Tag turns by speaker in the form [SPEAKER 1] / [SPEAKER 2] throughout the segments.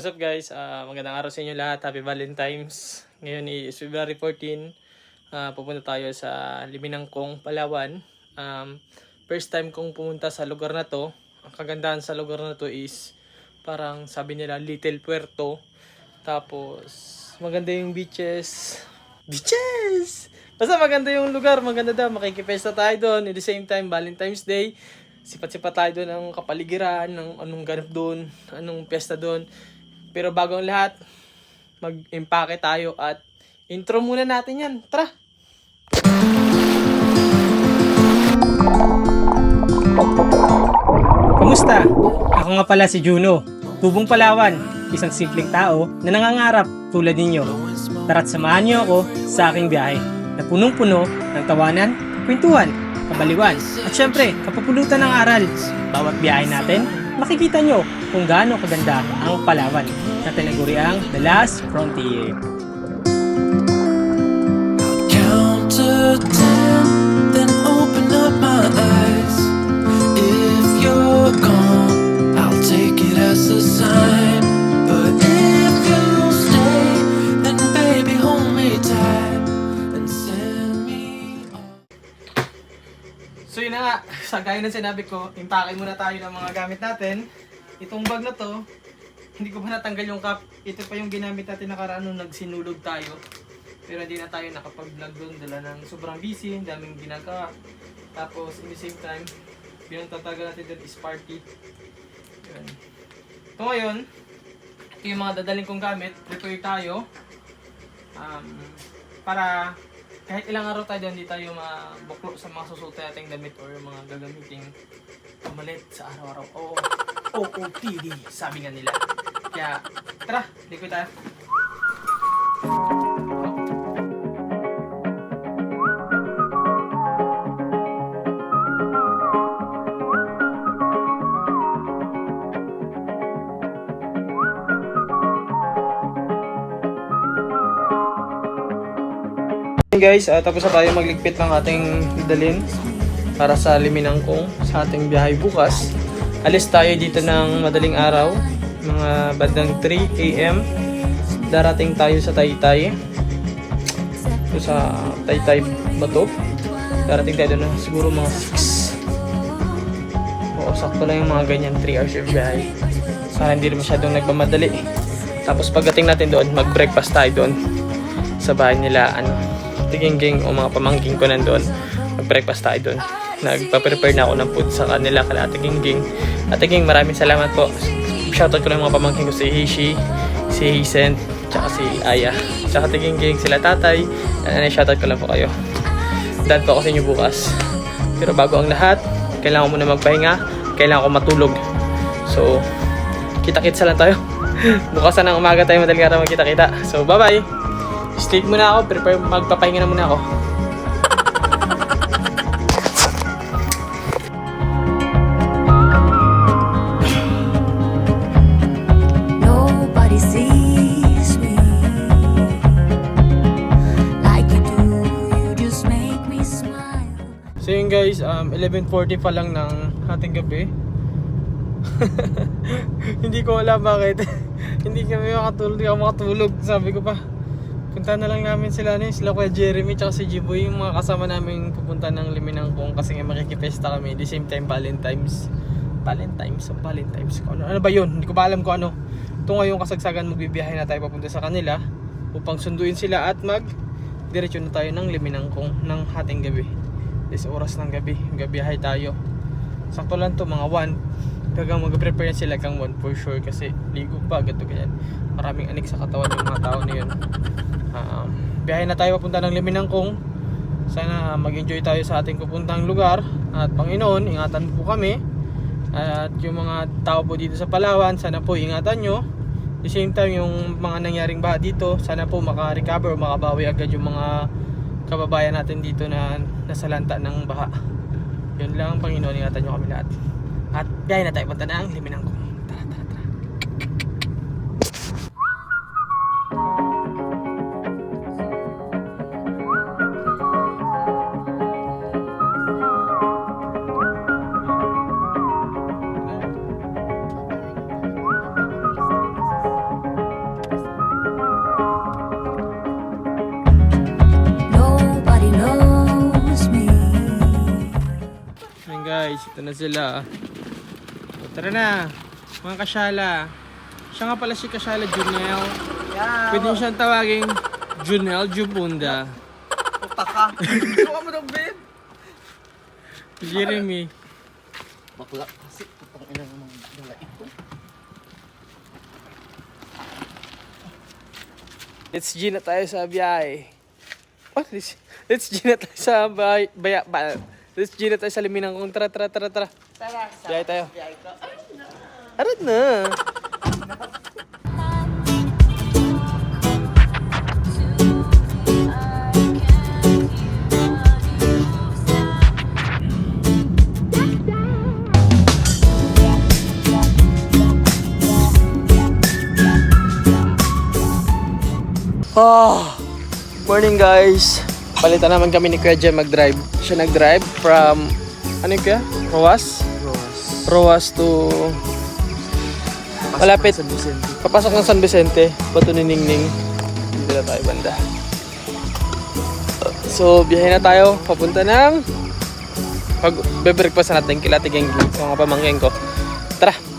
[SPEAKER 1] What's up guys? Ah, magandang araw sa inyo lahat. Happy Valentine's. Ngayon is February 14. Ah, pupunta tayo sa Liminangkong, Palawan. Um, first time kong pumunta sa lugar na to. Ang kagandahan sa lugar na to is parang sabi nila Little Puerto. Tapos maganda yung beaches. Beaches! Basta maganda yung lugar, maganda daw. Makikipesta tayo doon. At the same time, Valentine's Day. Sipat-sipat tayo doon ng kapaligiran, ng anong ganap doon, anong pesta doon. Pero bago ang lahat, mag-impake tayo at intro muna natin yan. Tara! Kamusta? Ako nga pala si Juno, tubong Palawan, isang simpleng tao na nangangarap tulad ninyo. Tara't samahan niyo ako sa aking biyahe na punong-puno ng tawanan, kwentuhan, kabaliwan, at syempre, kapupulutan ng aral. Bawat biyahe natin, makikita nyo kung gaano kaganda ang Palawan na tinaguri ang The Last Frontier. Sa gaya ng sinabi ko, impake muna tayo ng mga gamit natin. Itong bag na to, hindi ko pa natanggal yung cup. Ito pa yung ginamit natin nakaraan nung nagsinulog tayo. Pero hindi na tayo nakapag-vlog doon. Dala ng sobrang busy, daming ginagawa. Tapos, in the same time, pinagtatagal natin doon is party. Yun. Ito ngayon, ito yung mga dadaling kong gamit. Prepare tayo. Um, para kahit ilang araw tayo doon, hindi tayo mabuklo sa mga susuot nating damit or yung mga gagamiting pamalit sa araw-araw. Oo, OOTD, sabi nga nila. Kaya, tara, liquid tayo. Guys, uh, tapos na tayo magligpit ng ating dalin para sa Liminangkong sa ating biyahe bukas. Alis tayo dito ng madaling araw, mga bandang 3 a.m. Darating tayo sa Taytay. Ito sa Taytay Bato. Darating tayo na siguro mga 6. Oo, sakto lang yung mga ganyan 3 hours yung biyahe. Sana hindi masyadong nagmamadali. Tapos pagdating natin doon, mag-breakfast tayo doon sa bahay nila ano tiging-ging o mga pamangking ko nandoon. Mag-breakfast tayo doon. Nagpa-prepare na ako ng food sa kanila kala tiging-ging at tiging maraming salamat po. Shoutout ko lang mga pamangking ko si Hishi si Hisen tsaka si Aya. Tsaka tiging-ging sila tatay. And shoutout ko lang po kayo. Dad po ako sa inyo bukas. Pero bago ang lahat kailangan ko muna magpahinga. Kailangan ko matulog. So kita-kitsa lang tayo. Bukasan ng umaga tayo madaling araw magkita-kita. So bye bye Sleep muna ako, prepare magpapahinga na muna ako. So yun guys, um, 11.40 pa lang ng ating gabi. hindi ko alam bakit. hindi kami makatulog, hindi ako makatulog. Sabi ko pa, punta na lang namin sila ni sila Kuya Jeremy tsaka si Jiboy yung mga kasama namin pupunta ng Liminangkong kasi nga makikipesta kami the same time Valentine's. Valentine's o Valentine's ano, ano ba yun? Hindi ko pa alam kung ano. Ito ngayong kasagsagan magbibiyahe na tayo papunta sa kanila upang sunduin sila at mag diretso na tayo ng Liminangkong ng hating gabi. Is oras ng gabi gabiyahe tayo. Sakto lang to mga 1 gagang mag-prepare sila kang 1 for sure kasi ligo pa gato ganyan. Maraming anik sa katawan ng mga tao na yun biyahe na tayo papunta ng Liminangkong. Sana mag-enjoy tayo sa ating pupuntang lugar. At Panginoon ingatan po kami. At yung mga tao po dito sa Palawan sana po ingatan nyo. The same time yung mga nangyaring baha dito sana po maka-recover o makabawi agad yung mga kababayan natin dito na nasalanta ng baha. Yun lang Panginoon ingatan nyo kami lahat. At biyahe na tayo punta ng Liminangkong na sila. O, tara na, mga kasyala. Siya nga pala si Kasyala Junel. Pwede niyo siyang tawaging Junel Jubunda.
[SPEAKER 2] Puta ka. Mo ng bed?
[SPEAKER 1] Jeremy.
[SPEAKER 2] Bakla kasi putang ina ng mga dala ito.
[SPEAKER 1] Let's G na tayo sa biyahe. What? Let's, let's G na tayo sa bay, baya, ba, Let's Gina tayo sa liminang kong. Tara, tara, tara, tara.
[SPEAKER 2] Tara, sa
[SPEAKER 1] tayo.
[SPEAKER 2] Arad na.
[SPEAKER 1] Arad na. Oh, morning guys. Palitan naman kami ni Kuya Jem mag-drive. Siya nag-drive from, ano yung Kuya? Roas? Roas to Malapit.
[SPEAKER 2] San Vicente.
[SPEAKER 1] Papasok ng San Vicente, Bato ni Ningning. Dito na tayo banda. So, biyahe na tayo. Papunta ng... Pag bebreakfast natin kila Tigeng sa mga pamangkin ko. Tara!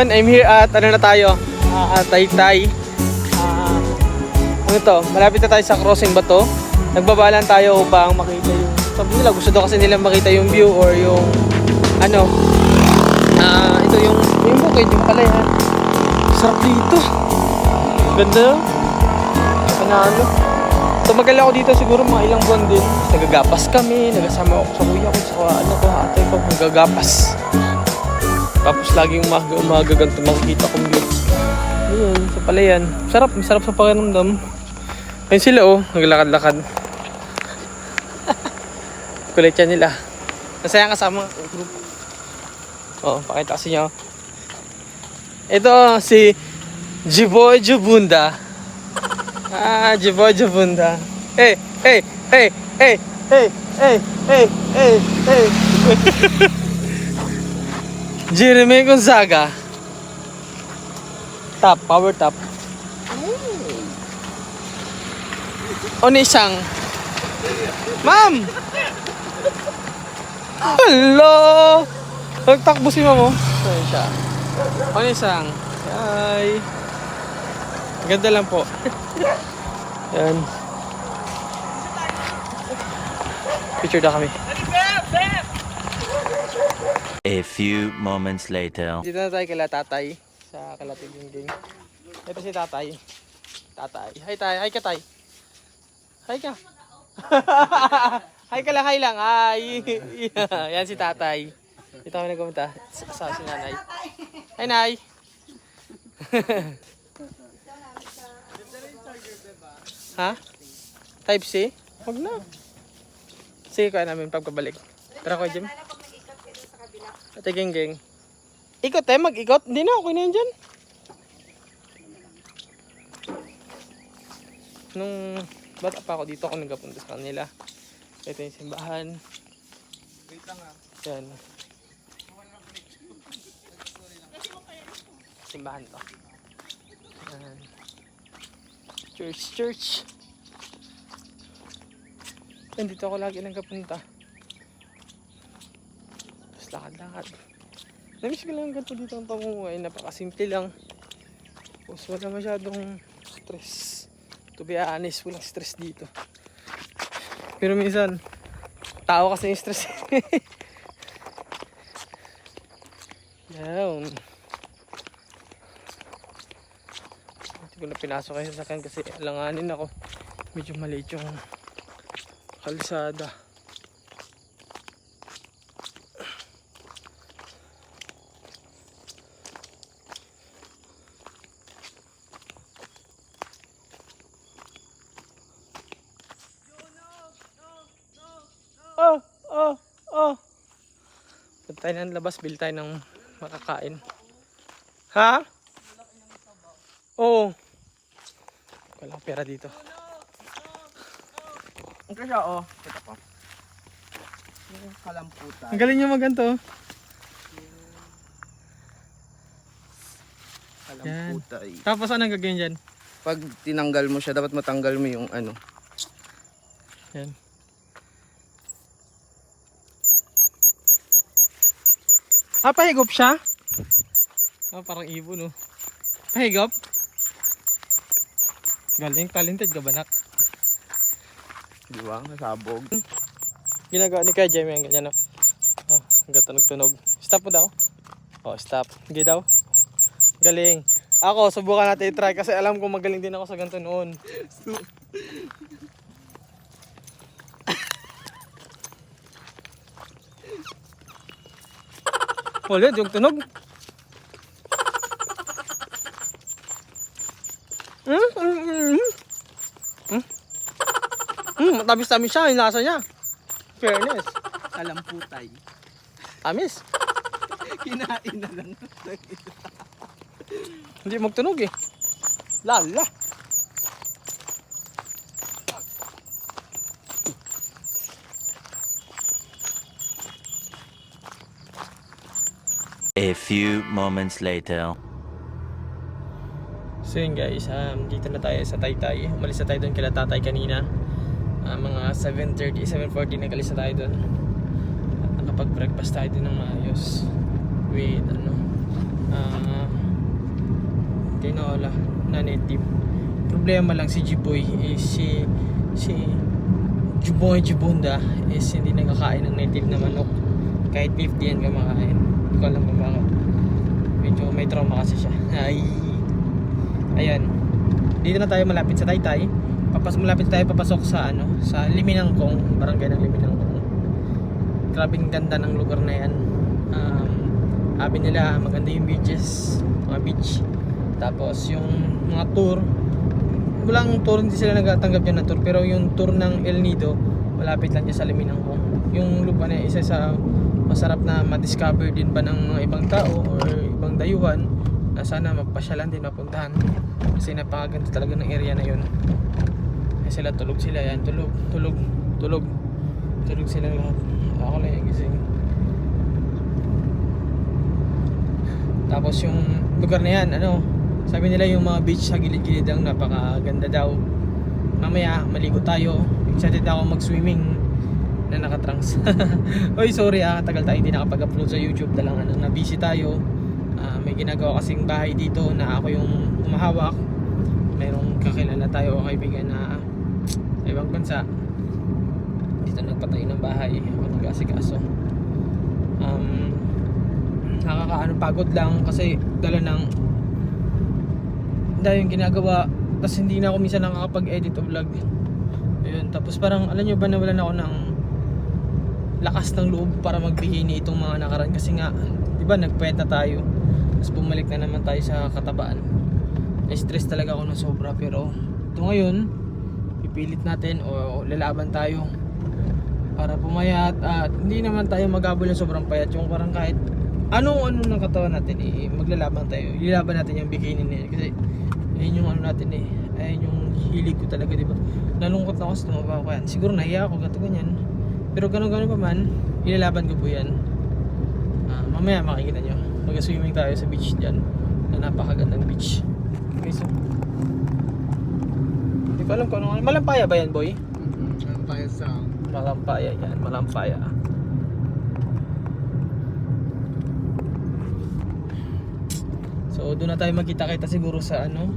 [SPEAKER 1] Yun, I'm here at ano na tayo? Ah, Taytay. Ah, ano to? Malapit na tayo sa crossing ba to? Nagbabalan tayo upang makita yung sabi nila gusto daw kasi nila makita yung view or yung ano ah ito yung yung bukid yung palayan sarap dito ganda panalo tumagal ako dito siguro mga ilang buwan din nagagapas kami nagasama ako sa kuya ko sa ano ko ate ko nagagapas tapos laging umaga umaga ganito makikita kong view. Ayun, sa palayan. Sarap, masarap sa pakiramdam. Ayun sila oh, naglakad-lakad. Kulit yan nila. Masaya kasama group. Oo, pakita kasi nyo. Ito si Jiboy Jubunda. Ah, Jiboy Jubunda. Hey, hey, hey, hey, hey, hey, hey, hey, hey. Jeremy Gonzaga. Top, power top. Onisang. Ma'am! Hello! Nagtakbo si mamo. Ayun siya. Onisang. Hi. Ganda lang po. Yan. Picture na kami.
[SPEAKER 3] A few moments later.
[SPEAKER 1] Dito na tayo kala tatay sa kalating dingding. Ito si tatay. Tatay. Hi tay. Hi ka tay. Hi ka. hi ka lang. Hi lang. Hi. Yan si tatay. Dito kami nagkumunta. Sa si nanay. Hi nay. ha? Type C? Huwag na. Sige kaya namin pagkabalik. Tara ko, Jim. Ate Geng. Ikot eh, mag-ikot. Hindi na, okay na yan dyan. Nung bata pa ako dito ako nagkapunta sa kanila. Ito yung simbahan. Yan. Simbahan to. Church, church. Yan, dito ako lagi nagkapunta. Lakad-lakad. Namiss ko lang ganito dito ang pamumuhay. Napakasimple lang. Tapos wala masyadong stress. To be honest, walang stress dito. Pero minsan, tao kasi yung stress. Down. Hindi ko na pinasok kayo sa akin kasi alanganin ako. Medyo maliit yung kalsada. Oh! oh, oh. Punta tayo ng labas, bil tayo ng makakain. Ha? Oo. Wala pera dito.
[SPEAKER 2] Ang kasya, oh. Ito pa. Yung kalamputan.
[SPEAKER 1] Ang galing nyo maganto.
[SPEAKER 2] Kalamputay.
[SPEAKER 1] Tapos anong gagawin dyan?
[SPEAKER 2] Pag tinanggal mo siya, dapat matanggal mo yung ano.
[SPEAKER 1] Yan. Ah, pahigop siya? Ah, parang ibon, no? Pahigop? Galing, talented ka ba, nak?
[SPEAKER 2] Di ba? Nasabog.
[SPEAKER 1] Ginagawa ni Kuya Jamie ang ganyan, no? Oh, hanggang tunog-tunog. Stop mo daw. Oh, stop. Hindi daw. Galing. Ako, subukan natin i-try kasi alam ko magaling din ako sa ganito noon. Ulit, yung tunog. Hmm? Hmm? Hmm? Hmm? Hmm? Matamis-tamis siya, yung lasa niya. Fairness.
[SPEAKER 2] Kalamputay.
[SPEAKER 1] Amis.
[SPEAKER 2] Kinain na lang.
[SPEAKER 1] Hindi magtunog eh. Lala.
[SPEAKER 3] A few moments later.
[SPEAKER 1] So yun guys, um, dito na tayo sa Taytay. Umalis na tayo doon kila tatay kanina. Ah, mga 7.30, 7.40 nagalis na tayo doon. At nakapag-breakfast tayo doon ng maayos. With ano, ah, tinola na native. Problema lang si Jiboy is si, si Jiboy Jibunda is hindi nakakain ng native na manok. Kahit 50 yan kumakain. Hindi ko alam kung bakit. Medyo may trauma kasi siya. Ay. Ayan. Dito na tayo malapit sa Taytay. Papas malapit tayo papasok sa ano, sa Liminangkong, barangay ng Liminangkong. Grabing ganda ng lugar na 'yan. Um, sabi nila maganda yung beaches, mga beach. Tapos yung mga tour, walang tour hindi sila nagatanggap dyan ng tour pero yung tour ng El Nido malapit lang dyan sa Liminangkong. Yung lugar na isa sa masarap na ma-discover din ba ng ibang tao or ibang dayuhan na sana magpasyalan din mapuntahan. Kasi napakaganda talaga ng area na yun. Eh sila tulog sila yan tulog tulog tulog. Tulog sila lahat. Ako lang yung gising. Tapos yung lugar na yan ano sabi nila yung mga beach sa gilid-gilid lang napakaganda daw. Mamaya maligo tayo. Excited ako mag swimming na nakatrunks oy sorry ah tagal tayo hindi nakapag-upload sa youtube. Na lang ano na busy tayo Ah, may ginagawa kasing bahay dito na ako yung umahawak mayroong kakilala tayo o kaibigan na ibang bansa. Dito nagpatay ng bahay ako nag-asikaso um, nakakaano pagod lang kasi dala ng dahil yung ginagawa tapos hindi na ako minsan nakakapag-edit o vlog. Ayun tapos parang alam nyo ba nawalan ako ng lakas ng loob para magbigay ni itong mga nakaraan. Kasi nga ba nagpuyat na tayo. Tapos bumalik na naman tayo sa katabaan. Na-stress talaga ako ng sobra pero ito ngayon pipilit natin o lalaban tayo para pumayat at hindi naman tayo magabol ng sobrang payat. Yung parang kahit anong ano ng katawan natin eh, maglalaban tayo. Ilaban natin yung bikini na kasi ayun yung ano natin eh ayun yung hilig ko talaga di ba? Nalungkot na ako sa tumaba ko yan. Siguro nahiya ako gato ganyan. Pero ganun ganun pa man ilalaban ko po yan Ah, mamaya makikita nyo mag-swimming tayo sa beach dyan na napakagandang beach okay so hindi ko alam kung ano malampaya ba yan boy?
[SPEAKER 2] Ano tayo sa...
[SPEAKER 1] Malampaya yan, malampaya. So doon na tayo magkita-kita siguro sa ano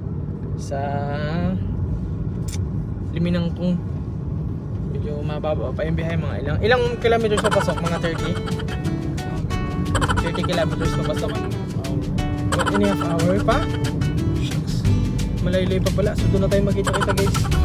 [SPEAKER 1] sa Liminangkong. Medyo mababa pa yung biyahe mga ilang ilang kilometers sa pasok mga 30. 30 kilometers pa pasok. One and a half hour pa. Malaylay pa pala. So doon na tayo magkita-kita guys.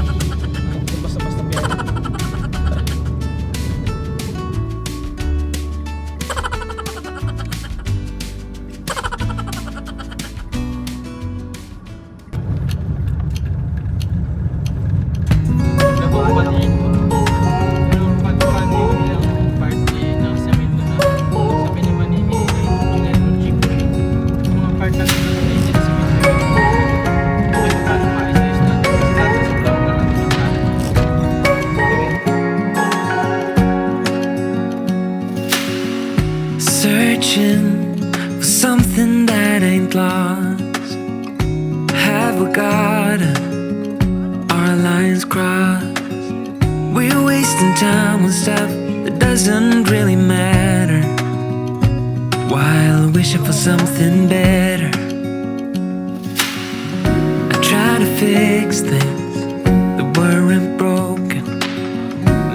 [SPEAKER 4] Our crossed? We're wasting time on stuff that doesn't really matter. While wishing for something better. I try to fix things that weren't broken.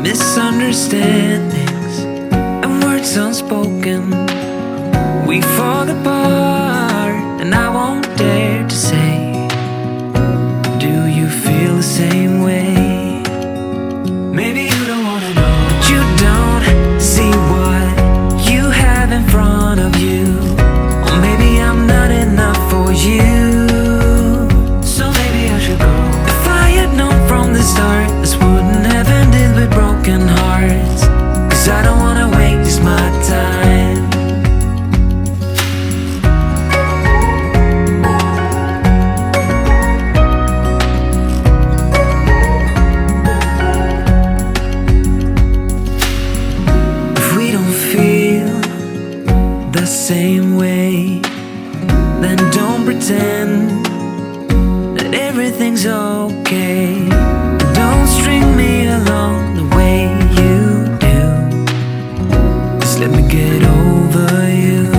[SPEAKER 4] Misunderstandings and words unspoken. We fall apart, same way? Same way, then don't pretend that everything's okay. Don't string me along the way you do. Just let me get over you.